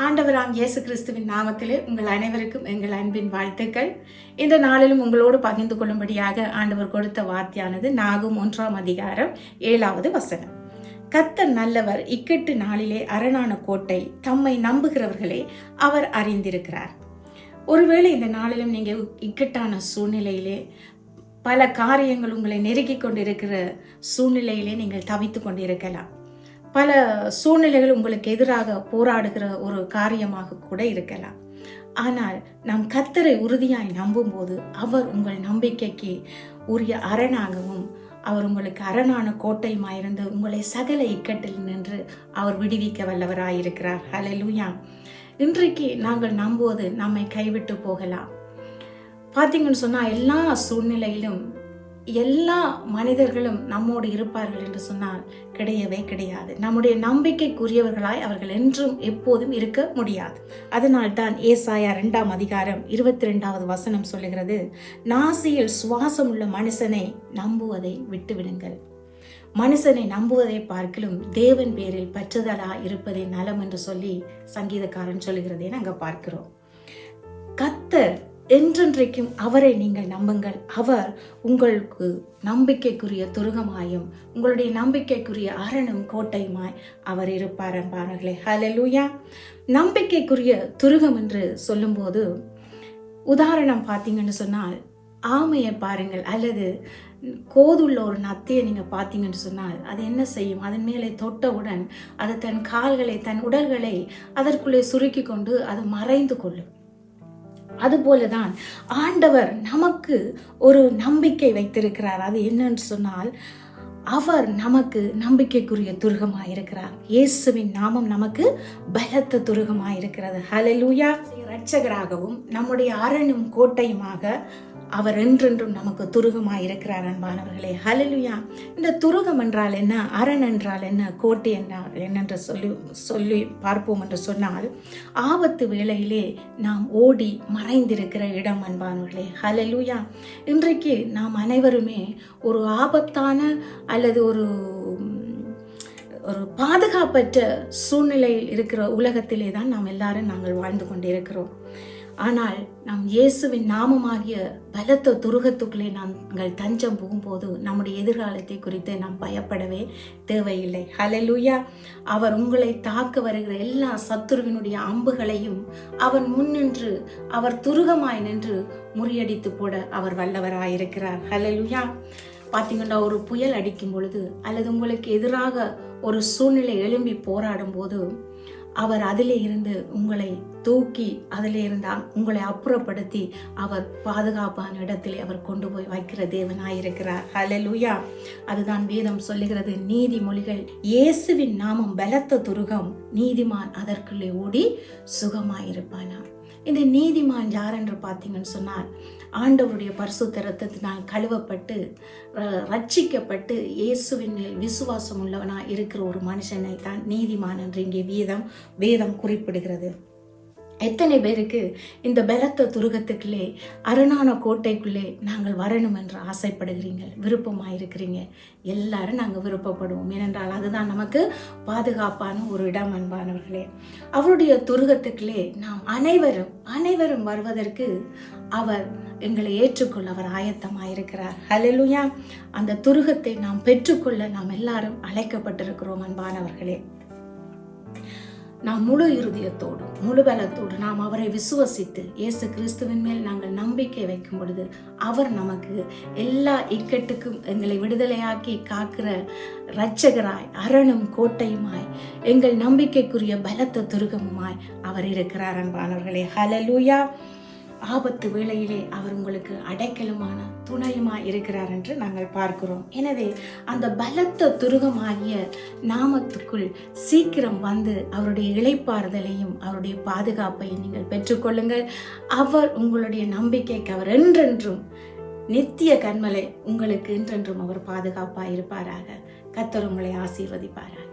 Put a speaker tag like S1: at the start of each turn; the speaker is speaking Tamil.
S1: ஆண்டவராம் இயேசு கிறிஸ்துவின் நாமத்திலே உங்கள் அனைவருக்கும் எங்கள் அன்பின் வாழ்த்துக்கள். இந்த நாளிலும் உங்களோடு பகிர்ந்து கொள்ளும்படியாக ஆண்டவர் கொடுத்த வார்த்தையானது நாகும் ஒன்றாம் அதிகாரம் ஏழாவது வசனம். கத்தர் நல்லவர் இக்கட்டு நாளிலே அரணான கோட்டை தம்மை நம்புகிறவர்களே அவர் அறிந்திருக்கிறார். ஒருவேளை இந்த நாளிலும் நீங்கள் இக்கட்டான சூழ்நிலையிலே பல காரியங்கள் உங்களை நெருக்கி கொண்டிருக்கிற சூழ்நிலையிலே நீங்கள் தவித்து கொண்டிருக்கலாம். பல சூழ்நிலைகள் உங்களுக்கு எதிராக போராடுகிற ஒரு காரியமாக கூட இருக்கலாம். ஆனால் நாம் கத்தரை உறுதியாய் நம்பும்போது அவர் உங்கள் நம்பிக்கைக்கு உரிய அரணாகவும் அவர் உங்களுக்கு அரணான கோட்டையுமாயிருந்து உங்களை சகல இக்கட்டில் நின்று அவர் விடுவிக்க வல்லவராயிருக்கிறார். ஹலலூயா இன்றைக்கு நாங்கள் நம்புவது நம்மை கைவிட்டு போகலாம். பார்த்தீங்கன்னு சொன்னால் எல்லா சூழ்நிலையிலும் எல்லா மனிதர்களும் நம்மோடு இருப்பார்கள் என்று சொன்னால் கிடையவே கிடையாது. நம்முடைய நம்பிக்கைக்குரியவர்களாய் அவர்கள் என்றும் எப்போதும் இருக்க முடியாது. அதனால் தான் ஏசாயா ரெண்டாம் அதிகாரம் இருபத்தி ரெண்டாவது வசனம் சொல்லுகிறது நாசியில் சுவாசம் உள்ள மனுஷனை நம்புவதை விட்டுவிடுங்கள். மனுஷனை நம்புவதை பார்க்கலும் தேவன் பேரில் பற்றுதலா இருப்பதே நலம் என்று சொல்லி சங்கீதக்காரன் சொல்லுகிறதை நாங்கள் பார்க்கிறோம். கத்தர் என்றென்றைக்கும் அவரை நீங்கள் நம்புங்கள். அவர் உங்களுக்கு நம்பிக்கைக்குரிய துருகமாயும் உங்களுடைய நம்பிக்கைக்குரிய அரணும் கோட்டையுமாய் அவர் இருப்பார் அன்பானர்களே ஹலலூயா நம்பிக்கைக்குரிய துருகம் என்று சொல்லும்போது உதாரணம் பார்த்தீங்கன்னு சொன்னால் ஆமையை பாருங்கள். அல்லது கோதுள்ள ஒரு நத்தையை நீங்கள் பார்த்தீங்கன்னு சொன்னால் அது என்ன செய்யும்? அதன் மேலே தொட்டவுடன் அது தன் கால்களை தன் உடல்களை அதற்குள்ளே சுருக்கி கொண்டு அது மறைந்து கொள்ளும். அதுபோலதான் ஆண்டவர் நமக்கு ஒரு நம்பிக்கை வைத்திருக்கிறார். அது என்னன்னு சொன்னால் அவர் நமக்கு நம்பிக்கைக்குரிய துருகமாக இருக்கிறார் இயேசுவின் நாமம் நமக்கு பலத்த துருகமாக இருக்கிறது ஹalleluya இரட்சகராகவும் நம்முடைய அரணும் கோட்டையுமாக அவர் என்றென்றும் நமக்கு துருகமாக இருக்கிறார் அன்பானவர்களே. ஹலலுயா இந்த துருகம் என்றால் என்ன? அரண் என்றால் என்ன? கோட்டை என்றால் என்னென்று சொல்லி சொல்லி பார்ப்போம் என்று சொன்னால் ஆபத்து வேளையிலே நாம் ஓடி மறைந்திருக்கிற இடம் அன்பானவர்களே. ஹலலுயா இன்றைக்கு நாம் அனைவருமே ஒரு ஆபத்தான அல்லது ஒரு ஒரு பாதுகாப்பற்ற சூழ்நிலையில் இருக்கிற உலகத்திலே தான் நாம் எல்லாரும் நாங்கள் வாழ்ந்து கொண்டிருக்கிறோம். ஆனால் நாம் இயேசுவின் நாமமாகிய பலத்த துருகத்துக்குள்ளே நாங்கள் தஞ்சம் போகும்போது நம்முடைய எதிர்காலத்தை குறித்து நாம் பயப்படவே தேவையில்லை. ஹalleluya அவர் உங்களை தாக்க வருகிற எல்லா சத்துருவினுடைய அம்புகளையும் அவர் முன்னின்று அவர் துருகமாய் நின்று முறியடித்து போட அவர் வல்லவராயிருக்கிறார். ஹலலுயா பார்த்தீங்கன்னா ஒரு புயல் அடிக்கும் பொழுது அல்லது உங்களுக்கு எதிராக ஒரு சூழ்நிலை எழும்பி போராடும் போது அவர் அதிலே இருந்து உங்களை தூக்கி அதிலே இருந்தால் உங்களை அப்புறப்படுத்தி அவர் பாதுகாப்பான இடத்திலே அவர் கொண்டு போய் வைக்கிற தேவனாயிருக்கிறார் ஹலலுயா அதுதான் வேதம் சொல்லுகிறது. நீதிமொழிகள் இயேசுவின் நாமம் பலத்த துருகம் நீதிமான் அதற்குள்ளே ஓடி சுகமாயிருப்பானா இந்த நீதிமான் யார் என்று பார்த்தீங்கன்னு சொன்னால் ஆண்டவருடைய பரிசுத்த ரத்தத்தினால் கழுவப்பட்டு ர- ரட்சிக்கப்பட்டு இயேசுவின் மேல் விசுவாசம் உள்ளவனாக இருக்கிற ஒரு மனுஷனை தான் நீதிமான் என்று இங்கே வேதம் வேதம் குறிப்பிடுகிறது. எத்தனை பேருக்கு இந்த பலத்த துருகத்துக்குள்ளே அரணான கோட்டைக்குள்ளே நாங்கள் வரணும் என்று ஆசைப்படுகிறீங்க விருப்பமாக இருக்கிறீங்க எல்லாரும் நாங்கள் விருப்பப்படுவோம். ஏனென்றால் அதுதான் நமக்கு பாதுகாப்பான ஒரு இடம் அன்பானவர்களே. அவருடைய துருகத்துக்குள்ளே நாம் அனைவரும் அனைவரும் வருவதற்கு அவர் எங்களை ஏற்றுக்கொள்ள அவர் ஆயத்தமாயிருக்கிறார். ஹalleluya அந்த துருகத்தை நாம் பெற்றுக்கொள்ள நாம் எல்லாரும் அழைக்கப்பட்டிருக்கிறோம் அன்பானவர்களே. நாம் முழு இருதயத்தோடு முழு பலத்தோடு நாம் அவரை விசுவசித்து இயேசு கிறிஸ்துவின் மேல் நாங்கள் நம்பிக்கை வைக்கும் பொழுது அவர் நமக்கு எல்லா இக்கட்டுக்கும் எங்களை விடுதலையாக்கி காக்கிற இரட்சகராய் அரணும் கோட்டையுமாய் எங்கள் நம்பிக்கைக்குரிய பலத்த துருகமுமாய் அவர் இருக்கிறார் அன்பானவர்களே. ஹலலூயா ஆபத்து வேளையிலே அவர் உங்களுக்கு அடைக்கலமான துணையுமா இருக்கிறார் என்று நாங்கள் பார்க்கிறோம். எனவே அந்த பலத்த துருகமாகிய நாமத்துக்குள் சீக்கிரம் வந்து அவருடைய இழைப்பாறுதலையும் அவருடைய பாதுகாப்பையும் நீங்கள் பெற்றுக்கொள்ளுங்கள். அவர் உங்களுடைய நம்பிக்கைக்கு அவர் என்றென்றும் நித்திய கண்மலை உங்களுக்கு என்றென்றும் அவர் பாதுகாப்பாக இருப்பாராக கத்தர் உங்களை ஆசீர்வதிப்பாராக.